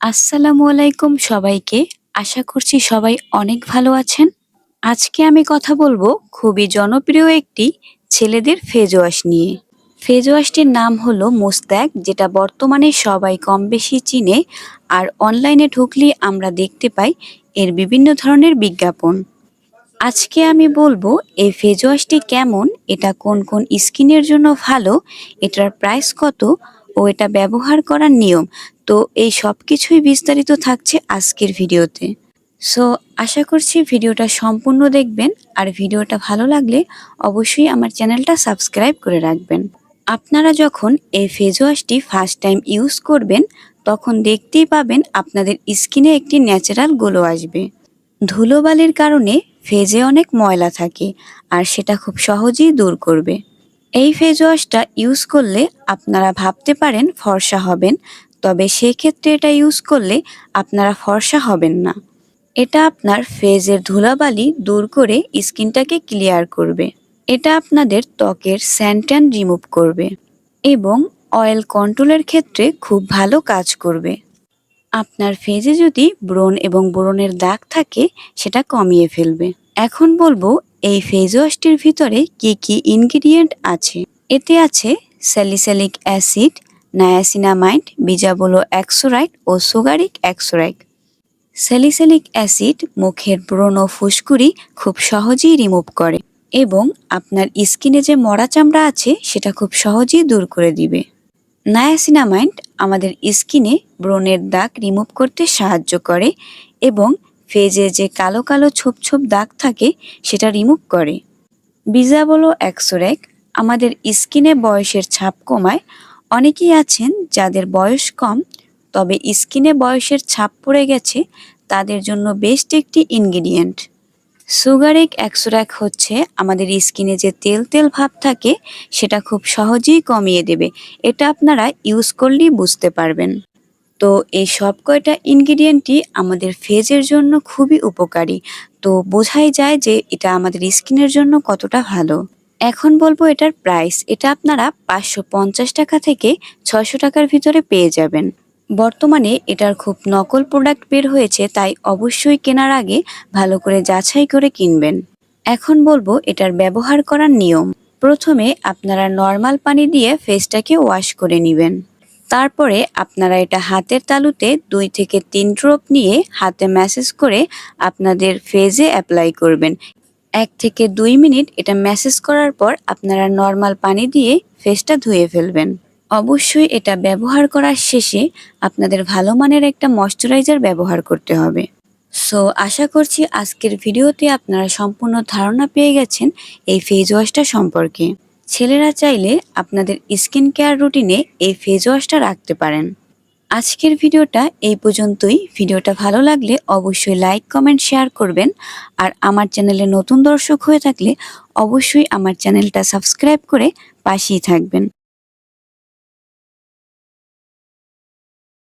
আসসালামু আলাইকুম সবাইকে। আশা করছি সবাই অনেক ভালো আছেন। আজকে আমি কথা বলব খুবই জনপ্রিয় একটি ছেলেদের ফেজ ওয়াশ নিয়ে। ফেজ ওয়াশটির নাম হলো মুস্তাক, যেটা বর্তমানে সবাই কম বেশি চিনে আর অনলাইনে ঢুকলেই আমরা দেখতে পাই এর বিভিন্ন ধরনের বিজ্ঞাপন। আজকে আমি বলব এই ফেজ ওয়াশটি কেমন, এটা কোন কোন স্কিনের জন্য ভালো, এটার প্রাইস কত ও এটা ব্যবহার করার নিয়ম। তো এই সব কিছুই বিস্তারিত থাকছে আজকের ভিডিওতে। সো, আশা করছি ভিডিওটা সম্পূর্ণ দেখবেন। আর ভিডিওটা ভালো লাগলে অবশ্যই আমার চ্যানেলটা সাবস্ক্রাইব করে রাখবেন। আপনারা যখন এই ফেস ওয়াশটি ফার্স্ট টাইম ইউজ করবেন, তখন দেখতেই পাবেন আপনাদের স্কিনে একটি ন্যাচারাল গ্লো আসবে। ধুলোবালির কারণে ফেজে অনেক ময়লা থাকে, আর সেটা খুব সহজেই দূর করবে। এই ফেস ওয়াশটা ইউজ করলে আপনারা ভাবতে পারেন ফর্সা হবেন, তবে সেক্ষেত্রে এটা ইউজ করলে আপনারা ফর্সা হবেন না। এটা আপনার ফেজের ধুলাবালি দূর করে স্কিনটাকে ক্লিয়ার করবে। এটা আপনাদের ত্বকের স্যান্ট্যান রিমুভ করবে এবং অয়েল কন্ট্রোলের ক্ষেত্রে খুব ভালো কাজ করবে। আপনার ফেজে যদি ব্রণ এবং ব্রণের দাগ থাকে, সেটা কমিয়ে ফেলবে। এখন বলব এই ফেজ ওয়াশটির ভিতরে কি কি ইনগ্রিডিয়েন্ট আছে? এতে আছে স্যালিস্যালিক অ্যাসিড নায়াসিনামাইড বিজাবলো অ্যাক্সোরাইট ও সুগারিক অ্যাক্সোরাইট স্যালিস্যালিক অ্যাসিড মুখের ব্রণ ও ফুসকুড়ি খুব সহজেই রিমুভ করে এবং আপনার স্কিনে যে মরা চামড়া আছে সেটা খুব সহজেই দূর করে দিবে। নায়াসিনামাইড আমাদের স্কিনে ব্রণের দাগ রিমুভ করতে সাহায্য করে এবং ফেজে যে কালো কালো ছোপ ছোপ দাগ থাকে, সেটা রিমুভ করে। বিজাবলো অ্যাক্সোরেক আমাদের স্কিনে বয়সের ছাপ কমায়। অনেকেই আছেন যাদের বয়স কম, তবে স্কিনে বয়সের ছাপ পড়ে গেছে, তাদের জন্য বেস্ট একটি ইনগ্রিডিয়েন্ট। সুগারিক অ্যাক্সোরাক হচ্ছে আমাদের স্কিনে যে তেল তেল ভাব থাকে, সেটা খুব সহজেই কমিয়ে দেবে। এটা আপনারা ইউজ করলেই বুঝতে পারবেন। তো এই সব কয়টা ইনগ্রিডিয়েন্টই আমাদের ফেজের জন্য খুবই উপকারী। তো বোঝাই যায় যে এটা আমাদের স্কিনের জন্য কতটা ভালো। এখন বলব এটার প্রাইস এটা আপনারা পাঁচশো পঞ্চাশ টাকা থেকে ছয়শো টাকার ভিতরে পেয়ে যাবেন। বর্তমানে এটার খুব নকল প্রোডাক্ট বের হয়েছে, তাই অবশ্যই কেনার আগে ভালো করে যাচাই করে কিনবেন। এখন বলব এটার ব্যবহার করার নিয়ম। প্রথমে আপনারা নর্মাল পানি দিয়ে ফেসটাকে ওয়াশ করে নেবেন। তারপরে আপনারা এটা হাতের তালুতে দুই থেকে তিন ড্রপ নিয়ে হাতে ম্যাসেজ করে আপনাদের ফেজে অ্যাপ্লাই করবেন। এক থেকে দুই মিনিট এটা ম্যাসেজ করার পর আপনারা নর্মাল পানি দিয়ে ফেসটা ধুয়ে ফেলবেন। অবশ্যই এটা ব্যবহার করার শেষে আপনাদের ভালো মানের একটা ময়শ্চারাইজার ব্যবহার করতে হবে। সো আশা করছি আজকের ভিডিওতে আপনারা সম্পূর্ণ ধারণা পেয়ে গেছেন এই ফেস ওয়াশটা সম্পর্কে। ছেলেরা চাইলে আপনাদের স্কিন কেয়ার রুটিনে এই ফেস ওয়াশটা রাখতে পারেন। আজকের ভিডিওটা এই পর্যন্তই। ভিডিওটা ভালো লাগলে অবশ্যই লাইক কমেন্ট শেয়ার করবেন। আর আমার চ্যানেলে নতুন দর্শক হয়ে থাকলে অবশ্যই আমার চ্যানেলটা সাবস্ক্রাইব করে পাশেই থাকবেন।